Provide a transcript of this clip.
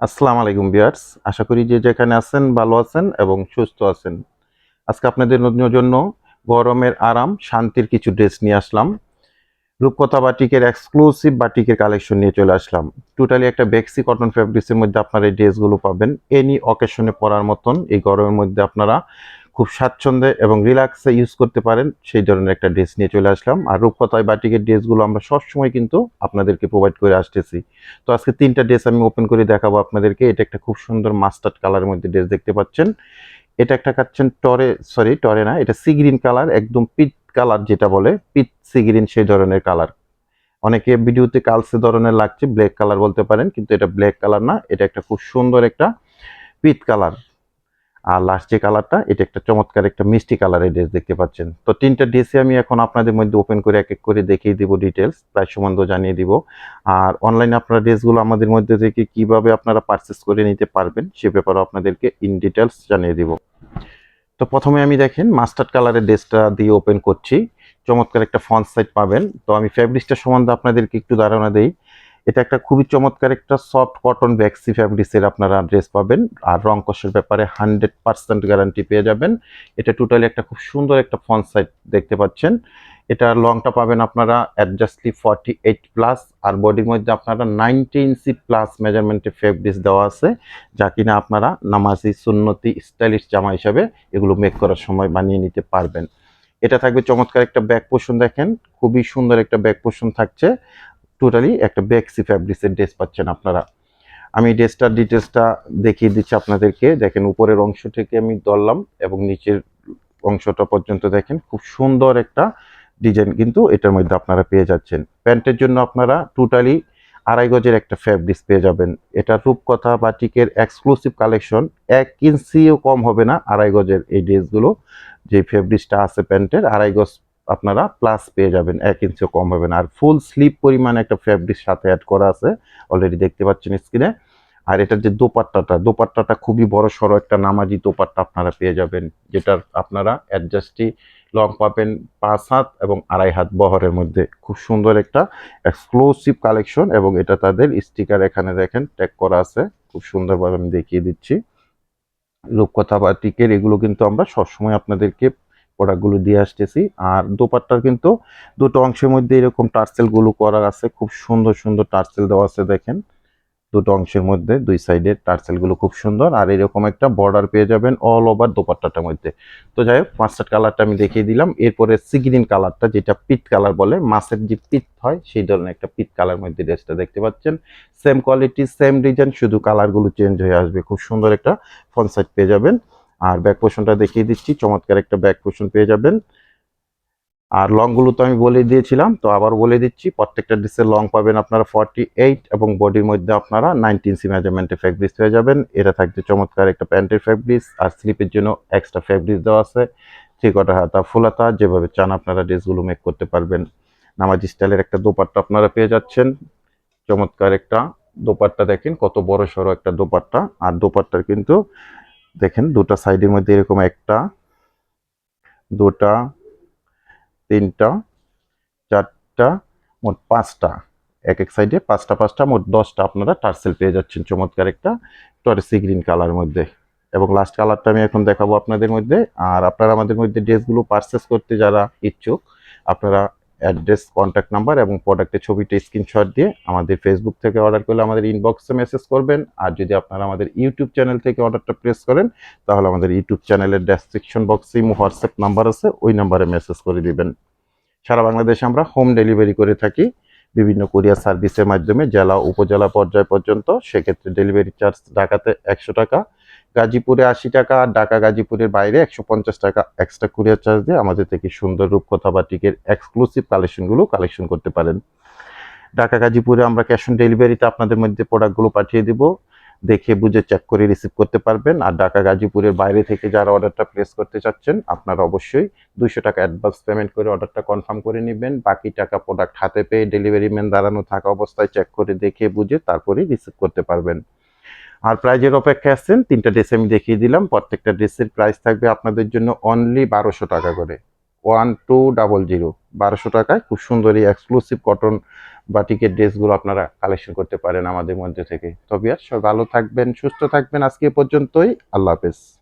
আসসালামু আলাইকুম বিয়ার্স আশা করি যে যেখানে আছেন ভালো আছেন এবং সুস্থ আছেন। আজকে আপনাদের জন্য গরমের আরাম, শান্তির কিছু ড্রেস নিয়ে আসলাম। রূপকথা বাটিকের এক্সক্লুসিভ বাটিকের কালেকশন নিয়ে চলে আসলাম। টোটালি একটা বেক্সি কটন ফ্যাব্রিক্সের মধ্যে আপনারা এই ড্রেসগুলো পাবেন। এনি অকেশনে পরার মতন এই গরমের মধ্যে আপনারা খুব স্বাচ্ছন্দ্যে এবং রিল্যাক্সে ইউজ করতে পারেন, সেই ধরনের একটা ড্রেস নিয়ে চলে আসলাম। আর রূপকথায় বাটিকের ড্রেসগুলো আমরা সবসময় কিন্তু আপনাদেরকে প্রোভাইড করে আসতেছি। তো আজকে তিনটা ড্রেস আমি ওপেন করে দেখাবো আপনাদেরকে। এটা একটা খুব সুন্দর মাস্টার্ড কালারের মধ্যে ড্রেস দেখতে পাচ্ছেন। এটা একটা খাচ্ছেন টরে সরি টরে না, এটা সি গ্রিন কালার একদম পিট কালার যেটা বলে পিট সি গ্রিন সেই ধরনের কালার অনেকে ভিডিওতে কালসে ধরনের লাগছে ব্ল্যাক কালার বলতে পারেন, কিন্তু এটা ব্ল্যাক কালার না, এটা একটা খুব সুন্দর একটা পিট কালার আর লাস্ট যে কালারটা এটা একটা চমৎকার একটা মিষ্টি কালারের ড্রেস দেখতে পাচ্ছেন। তো তিনটা ড্রেসে আমি এখন আপনাদের মধ্যে ওপেন করে এক এক করে দেখিয়ে দিব ডিটেলস প্রায় সম্বন্ধ জানিয়ে দিব। আর অনলাইনে আপনারা ড্রেসগুলো আমাদের মধ্যে থেকে কীভাবে আপনারা পারচেস করে নিতে পারবেন, সে ব্যাপারে আপনাদেরকে ইন ডিটেলস জানিয়ে দিব। তো প্রথমে আমি দেখেন মাস্টার্ড কালারের ড্রেসটা দিয়ে ওপেন করছি। চমৎকার একটা ফন্ট সাইড পাবেন। তো আমি ফ্যাব্রিক্সটা সম্বন্ধে আপনাদেরকে একটু ধারণা দেই। এটা একটা খুবই চমৎকার একটা সফট কটন ব্যাক্সি ফ্যাব্রিক্সের আপনারা ড্রেস পাবেন। আর রং কষের ব্যাপারে হান্ড্রেড পার্সেন্ট গ্যারান্টি পেয়ে যাবেন। এটা টোটালি একটা খুব সুন্দর একটা ফন্ট সাইড দেখতে পাচ্ছেন। এটা লংটা পাবেন আপনারা অ্যাডজাস্টলি ফর্টি এইট প্লাস আর বডির মধ্যে আপনারা নাইনটি ইঞ্চি প্লাস মেজারমেন্টে ফেব্রিক্স দেওয়া আছে, যা কিনা আপনারা নামাজি, সুন্নতি স্টাইলিশ জামা হিসাবে এগুলো মেক করার সময় বানিয়ে নিতে পারবেন। এটা থাকবে চমৎকার একটা ব্যাক পোষণ দেখেন। খুবই সুন্দর একটা ব্যাক পোষণ থাকছে। টোটালি একটা ব্যাক্সি ফ্যাব্রিক্সের ড্রেস পাচ্ছেন আপনারা। আমি ড্রেসটার ডিটেলসটা দেখিয়ে দিচ্ছি আপনাদেরকে। দেখেন উপরের অংশ থেকে আমি ধরলাম এবং নিচের অংশটা পর্যন্ত দেখেন। খুব সুন্দর একটা ডিজাইন কিন্তু এটার মধ্যে আপনারা পেয়ে যাচ্ছেন। প্যান্টের জন্য আপনারা টোটালি আড়াই গজের একটা ফ্যাব্রিক্স পেয়ে যাবেন। এটা রূপকথা বাটিকের এক্সক্লুসিভ কালেকশন এক ইঞ্চিও কম হবে না আড়াই গজের এই ড্রেসগুলো যে ফেব্রিক্সটা আছে প্যান্টের, আড়াই গজ আপনারা প্লাস পেয়ে যাবেন, এক ইঞ্চিও কম হবে না। আর ফুল স্লিপ পরিমাণে একটা ফ্যাব্রিক সাথে অ্যাড করা আছে অলরেডি দেখতে পাচ্ছেন স্ক্রিনে আর এটার যে দোপাট্টাটা দোপাট্টাটা খুবই বড় সড়ো একটা নামাজি দোপাট্টা আপনারা পেয়ে যাবেন, যেটার আপনারা অ্যাডজাস্টই লং পাবেন পাঁচ হাত এবং আড়াই হাত বহরের মধ্যে। খুব সুন্দর একটা এক্সক্লুসিভ কালেকশন এবং এটা তাদের স্টিকার এখানে দেখেন ট্যাগ করা আছে। খুব সুন্দরভাবে আমি দেখিয়ে দিচ্ছি। রূপকথা বা টিকের এগুলো কিন্তু আমরা সবসময় আপনাদেরকে প্রোডাক্টগুলো দিয়ে আসতেছি। আর দোপাট্টার কিন্তু দুটো অংশের মধ্যে এরকম টার্সেলগুলো করা আছে। খুব সুন্দর সুন্দর টার্সেল দেওয়া আছে দেখেন। দুটো অংশের মধ্যে, দুই সাইডের টার্সেলগুলো খুব সুন্দর। আর এরকম একটা বর্ডার পেয়ে যাবেন অল ওভার দোপাট্টাটার মধ্যে। তো যাই হোক মাস্টার্ড কালারটা আমি দেখিয়ে দিলাম। এরপরে সিগ্রিন কালারটা যেটা পিট কালার বলে মাছের যে পিট হয়, সেই ধরনের একটা পিট কালার মধ্যে ড্রেসটা দেখতে পাচ্ছেন। সেম কোয়ালিটি সেম ডিজাইন শুধু কালারগুলো চেঞ্জ হয়ে আসবে। খুব সুন্দর একটা ফ্রন্ট সাইড পেয়ে যাবেন। আর ব্যাক পোর্শনটা দেখিয়ে দিচ্ছি, চমৎকার একটা ব্যাক পোর্শন পেয়ে যাবেন। আর লংগুলো তো আমি বলে দিয়েছিলাম, তো আবার বলে দিচ্ছি, প্রত্যেকটা ড্রেসের লং পাবেন আপনারা ফর্টি এইট এবং বডির মধ্যে আপনারা নাইনটিন সি মেজারমেন্টের ফ্যাব্রিক্স পেয়ে যাবেন। এটা থাকছে চমৎকার একটা প্যান্টের ফ্যাব্রিক্স আর স্লিপের জন্য এক্সট্রা ফ্যাব্রিক্স দেওয়া আছে। থ্রি কটার হাতা ফুল হাতা যেভাবে চান আপনারা ড্রেসগুলো মেক করতে পারবেন। নামাজি স্টাইলের একটা দোপাট্টা আপনারা পেয়ে যাচ্ছেন। চমৎকার একটা দোপাট্টা দেখেন, কত বড় সড়ো একটা দোপাট্টা। আর দোপাট্টার কিন্তু দেখেন, দুটা সাইডের মধ্যে এরকম একটা, দুটা, তিনটা, চারটা, মোট পাঁচটা। এক এক সাইডে পাঁচটা পাঁচটা, মোট দশটা আপনারা টার্সেল পেয়ে যাচ্ছেন চমৎকার একটা টরেসি গ্রিন কালার মধ্যে। এবং লাস্ট কালারটা আমি এখন দেখাবো আপনাদের মধ্যে। আর আপনারা আমাদের মধ্যে ড্রেসগুলো পারচেস করতে যারা ইচ্ছুক, আপনারা অ্যাড্রেস কন্ট্যাক্ট নাম্বার এবং প্রোডাক্টের ছবিটা স্ক্রিনশট দিয়ে আমাদের ফেসবুক থেকে অর্ডার করলে আমাদের ইনবক্সে মেসেজ করবেন। আর যদি আপনারা আমাদের ইউটিউব চ্যানেল থেকে অর্ডারটা প্রেস করেন, তাহলে আমাদের ইউটিউব চ্যানেলের ডেসক্রিপশন বক্সে হোয়াটসঅ্যাপ নাম্বার আছে, ওই নাম্বারে মেসেজ করে দিবেন। সারা বাংলাদেশে আমরা হোম ডেলিভারি করে থাকি। বিভিন্ন কুরিয়ার সার্ভিসের মাধ্যমে, জেলা, উপজেলা পর্যায় পর্যন্ত। সেক্ষেত্রে ডেলিভারি চার্জ ঢাকাতে একশো টাকা। গাজীপুরে আশি টাকা আর ঢাকা গাজীপুরের বাইরে একশো পঞ্চাশ টাকা এক্সট্রা কুরিয়ার চার্জ দিয়ে আমাদের থেকে সুন্দর রূপকথা বা টিকের এক্সক্লুসিভ কালেকশনগুলো কালেকশন করতে পারেন। ঢাকা গাজীপুরে আমরা ক্যাশ অন ডেলিভারিতে আপনাদের মধ্যে প্রোডাক্টগুলো পাঠিয়ে দিব। দেখে বুঝে চেক করে রিসিভ করতে পারবেন। আর ঢাকা গাজীপুরের বাইরে থেকে যারা অর্ডারটা প্লেস করতে চাচ্ছেন, আপনারা অবশ্যই দুশো টাকা অ্যাডভান্স পেমেন্ট করে অর্ডারটা কনফার্ম করে নেবেন। বাকি টাকা প্রোডাক্ট হাতে পেয়ে ডেলিভারি ম্যান দাঁড়ানো থাকা অবস্থায় চেক করে দেখে বুঝে তারপরেই রিসিভ করতে পারবেন। আর প্রাইজের অপেক্ষায় আসছেন তিনটা ড্রেস আমি দেখিয়ে দিলাম। প্রত্যেকটা ড্রেসের প্রাইস থাকবে আপনাদের জন্য অনলি বারোশো টাকা করে। ওয়ান টু ডাবল জিরো বারোশো টাকায় খুব সুন্দর এই এক্সক্লুসিভ কটন বাটিকের ড্রেসগুলো আপনারা কালেকশন করতে পারেন আমাদের মধ্যে থেকে। তবে আর সব ভালো থাকবেন, সুস্থ থাকবেন। আজকে পর্যন্তই। আল্লাহ হাফেজ।